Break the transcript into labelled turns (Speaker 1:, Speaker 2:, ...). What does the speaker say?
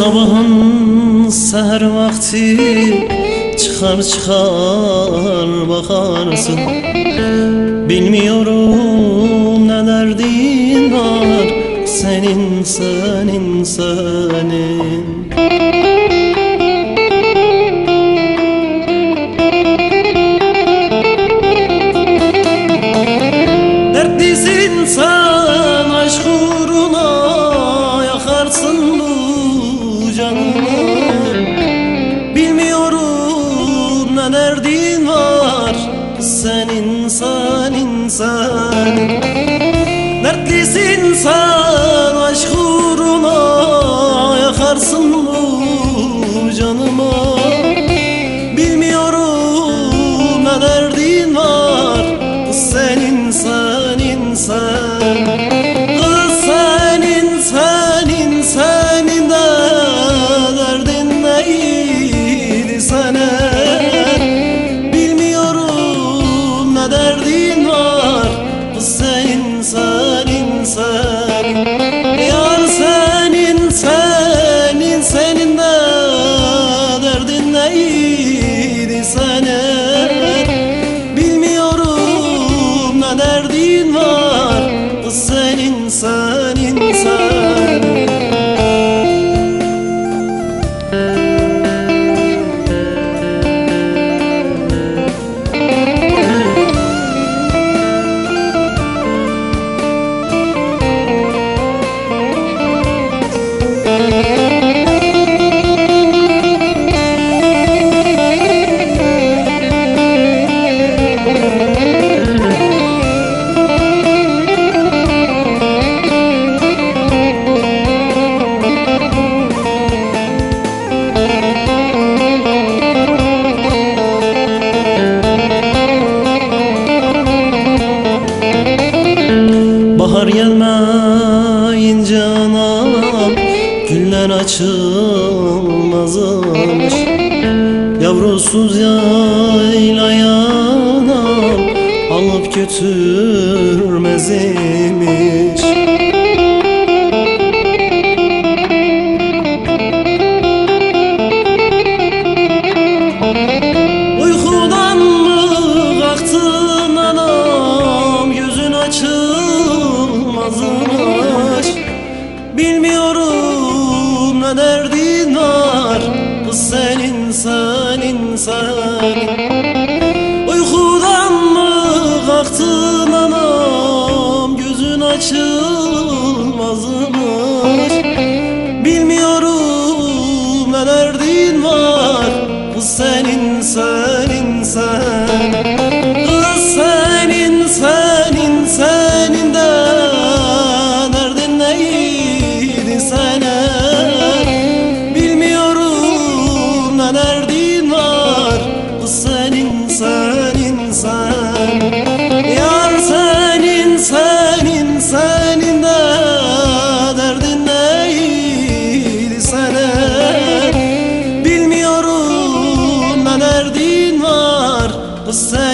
Speaker 1: sabahın seher vakti çıkar çıkar bakarsın. Bilmiyorum ne derdin var. Senin senin senin. insan insan. Dertlisin sen aşk uğruna yakarsın derdin var. Bahar gelmeyince anam Güller açılmazmış Yavrusuz yayla yanam Alıp götürmez imiş. sen. Uykudan mı kalktın anam? Gözün açılmazmış Bilmiyorum nelerdin var? Bu senin senin sen. você.